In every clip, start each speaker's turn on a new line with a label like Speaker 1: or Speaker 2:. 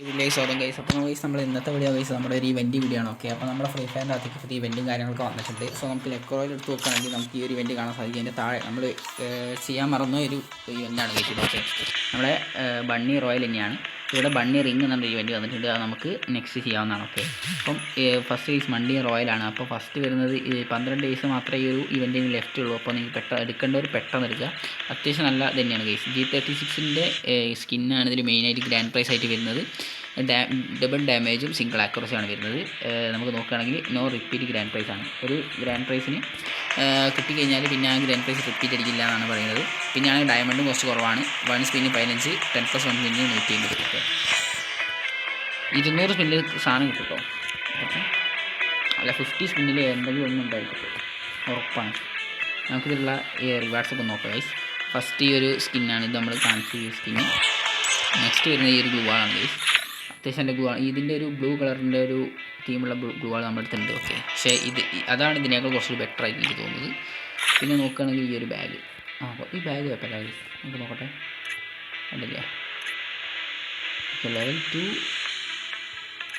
Speaker 1: ഇതിലേക്ക് സ്വാഗതം ഗൈസ് അപ്പോൾ ഗൈസ് നമ്മൾ ഇന്നത്തെ വീഡിയോ ഗൈസ് നമ്മുടെ ഒരു ഇവന്റ് വീഡിയോ ആണ് ഓക്കെ അപ്പോൾ നമ്മുടെ ഫ്രീ ഫയറിന്റെ അകത്തേക്ക് ഫ്രീ ഇവന്റും കാര്യങ്ങളൊക്കെ വന്നിട്ടുണ്ട്. സോ നമുക്ക് ലെക്കോയിൽ എടുത്ത് നോക്കുകയാണെങ്കിൽ നമുക്ക് ഈ ഒരു ഇവന്റ് കാണാൻ സാധിക്കും. അതിന്റെ താഴെ നമ്മൾ ചെയ്യാൻ മറന്ന ഒരു ഇവന്റാണ് ഇത് ഓക്കെ നമ്മുടെ ബണ്ണി റോയൽ തന്നെയാണ്. ഇവിടെ ബണ്ണി റിങ് എന്നൊരു ഇവന്റ് വന്നിട്ടുണ്ട്. അത് നമുക്ക് നെക്സ്റ്റ് ചെയ്യാവുന്നതാണ് ഓക്കെ അപ്പം ഫസ്റ്റ് ഡേയ്സ് മണ്ണി ആണ്. അപ്പോൾ ഫസ്റ്റ് വരുന്നത് പന്ത്രണ്ട് ഡേയ്സ് മാത്രമേ ഈ ഒരു ഇവന്റിന് ലെഫ്റ്റ് ഉള്ളൂ. അപ്പോൾ നിങ്ങൾക്ക് പെട്ടെന്ന് ഒരു പെട്ടെന്ന് എടുക്കുക. അത്യാവശ്യം നല്ല തന്നെയാണ് ഗൈസ് ജി തേർട്ടി സിക്സിന്റെ സ്കിന്നാണ് ഇതിൽ മെയിനായിട്ട് ഗ്രാൻഡ് പ്രൈസ് ആയിട്ട് വരുന്നത്. ഡബിൾ ഡാമേജും സിംഗിൾ ആക്യുറസിയാണ് വരുന്നത്. നമുക്ക് നോക്കുകയാണെങ്കിൽ നോ റിപ്പീറ്റ് ഗ്രാൻഡ് പ്രൈസ് ആണ്. ഒരു ഗ്രാൻഡ് പ്രൈസിന് കിട്ടിക്കഴിഞ്ഞാൽ പിന്നെ ആ ഗ്രാൻഡ് പ്രൈസ് റിപ്പീറ്റ് അടിക്കില്ല എന്നാണ് പറയുന്നത്. പിന്നെ ആണെങ്കിൽ ഡയമണ്ടും കുറച്ച് കുറവാണ്. വൺ സ്പിന്നിന് പതിനഞ്ച് ടെൻ പ്ലസ് വൺ സ്പിന്നിന് നൂറ്റി അമ്പത് കിട്ടും. ഇരുന്നൂറ് സ്പിന്നിൽ സാധനം കിട്ടും അല്ല ഫിഫ്റ്റി സ്പിന്നിൽ എന്തെങ്കിലും ഒന്നും ഉണ്ടായിരിക്കും ഉറപ്പാണ്. നമുക്കിതിലുള്ള റിവാർഡ്സ് ഒക്കെ നോക്കാം ഗൈസ് ഫസ്റ്റ് ഈ ഒരു സ്കിന്നാണ് ഇത് നമ്മൾ കാണിച്ച ഈ സ്കിന്ന് നെക്സ്റ്റ് വരുന്നത് ഈ ഒരു ഗ്ലൂ ആണ് ഗൈസ് അത്യാവശ്യം ഗ്ലൂ ആണ്. ഇതിന്റെ ഒരു ബ്ലൂ കളറിന്റെ ഒരു തീമുള്ള ഗ്ലൂ ആണ് നമ്മുടെ അടുത്തുണ്ട്. ഓക്കെ. പക്ഷേ ഇത് അതാണ് ഇതിനേക്കാൾ കുറച്ചൊരു ബെറ്റർ ആയിട്ട് എനിക്ക് തോന്നുന്നത്. പിന്നെ നോക്കുകയാണെങ്കിൽ ഈ ഒരു ബാഗ് ആ ഈ ബാഗ് കുഴപ്പമില്ല. നമുക്ക് നോക്കട്ടെ. ഉണ്ടല്ലേ? ഓക്കെ ലെവൽ ടു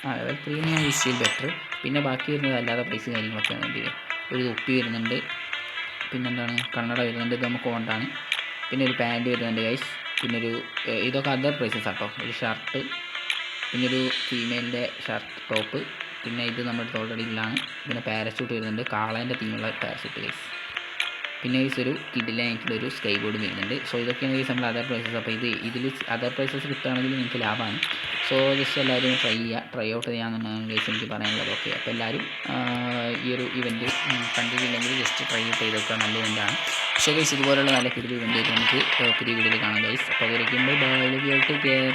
Speaker 1: ആ ലെവൽ ത്രീ ഞാൻ യൂസ് ചെയ്ത് ബെറ്റർ പിന്നെ ബാക്കി വരുന്നത് അല്ലാതെ പ്രൈസ് കാര്യങ്ങളൊക്കെയാണ് ഇതിൽ ഒരു തൊപ്പി വരുന്നുണ്ട്. പിന്നെന്താണ്? കണ്ണട വരുന്നുണ്ട്. ഇത് നമുക്ക് കൊണ്ടാണ് പിന്നെ ഒരു പാന്റ് വരുന്നുണ്ട് ഗൈസ് പിന്നെ ഒരു ഇതൊക്കെ അതർ പ്രൈസസ് ആട്ടോ ഒരു ഷർട്ട് പിന്നെ ഒരു ഫീമെയിലിന്റെ ഷർട്ട് ടോപ്പ് പിന്നെ ഇത് നമ്മുടെ ഓൾറെഡി ഇല്ലാണ് പിന്നെ പാരഷൂട്ട് വരുന്നുണ്ട്. കാളേന്റെ തീമുള്ള പാരഷൂട്ട് ഗൈസ് പിന്നെ ഗൈസ് ഒരു കിഡിലായിട്ടുള്ള ഒരു സ്കൈ ബോർഡ് വരുന്നുണ്ട്. സോ ഇതൊക്കെയാണ് ഈ നമ്മൾ അതർ പ്രൈസസ് അപ്പോൾ ഇത് ഇതിൽ അതർ പ്രൈസസ് കിട്ടുകയാണെങ്കിൽ നിങ്ങൾക്ക് ലാഭമാണ്. സോ ജസ്റ്റ് എല്ലാവരും ട്രൈ ചെയ്യുക ട്രൈ ഔട്ട് ചെയ്യാമെന്നാണ് ഗൈസ് എനിക്ക് പറയാനുള്ളത് ഓക്കെ അപ്പോൾ എല്ലാവരും ഈ ഒരു ഇവന്റ് കണ്ടിട്ടില്ലെങ്കിൽ ജസ്റ്റ് ട്രൈ ഔട്ട് ചെയ്ത് വെക്കുക നല്ല ഇവന്റാണ് പക്ഷേ ഗൈസ് ഇതുപോലുള്ള നല്ല കിടിൽ ഇവന്റ് നമുക്ക് പുതിയ വീഡിയോയിൽ കാണാം ഗൈസ് അപ്പോൾ അതിലേക്കും ബൈ ലവ് യു കെയർ